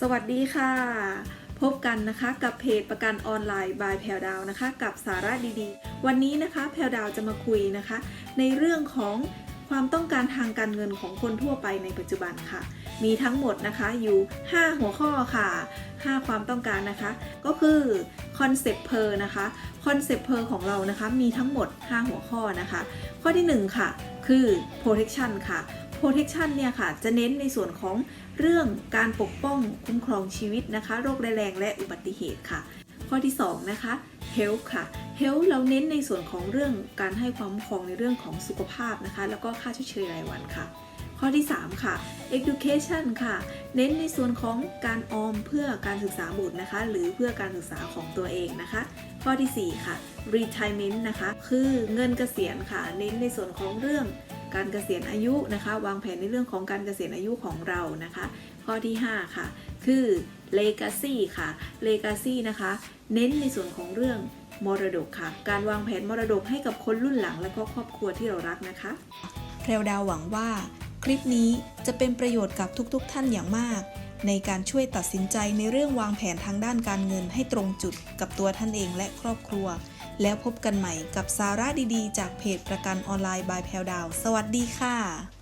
สวัสดีค่ะ พบกันนะคะกับเพจประกันออนไลน์บายแพลวดาวนะคะกับสาระดีๆ วันนี้นะคะแพลวดาวจะมาคุยนะคะ ในเรื่องของความต้องการทางการเงินของคนทั่วไปในปัจจุบันค่ะ มีทั้งหมดนะคะอยู่ 5 หัวข้อค่ะ 5 ความต้องการนะคะ ก็คือคอนเซปต์เพอร์นะคะคอนเซปต์เพอร์ของเรานะคะมีทั้งหมด 5 หัวข้อนะคะ ข้อที่ 1 ค่ะ คือ protection ค่ะ protection เนี่ยค่ะจะเน้นในส่วนของเรื่องการปกป้องคุ้มครองชีวิตนะคะ โรคร้ายแรงและอุบัติเหตุค่ะ ข้อที่ 2 นะคะ health ค่ะ health เราเน้นในส่วนของเรื่องการให้ความคุ้มครองในเรื่องของสุขภาพนะคะ แล้วก็ค่าชดเชยรายวันค่ะ ข้อที่ 3 ค่ะ education ค่ะ เน้นในส่วนของการออมเพื่อการศึกษาบุตรนะคะ หรือเพื่อการศึกษาของตัวเองนะคะ ข้อทีสี่4 ค่ะ retirement นะคะ คือเงินเกษียณค่ะ เน้นในส่วนของเรื่อง การเกษียณอายุนะคะ วางแผนในเรื่องของการเกษียณอายุของเรานะคะ ข้อที่ 5 ค่ะ คือ legacy ค่ะ legacy นะคะ เน้นในส่วนของเรื่องมรดกค่ะ การวางแผนมรดกให้กับคนรุ่นหลัง และก็ครอบครัวที่เรารักนะคะแพรวดาวหวังว่า คลิปนี้จะเป็นประโยชน์กับทุกๆทท่านอย่างมาก ในการช่วยตัดสินใจในเรื่องวางแผนทางด้านการเงินให้ตรงจุดกับตัวท่านเองและครอบครัว แล้วพบกันใหม่กับสาระดีๆ จากเพจประกันออนไลน์บายแพลวดาว สวัสดีค่ะ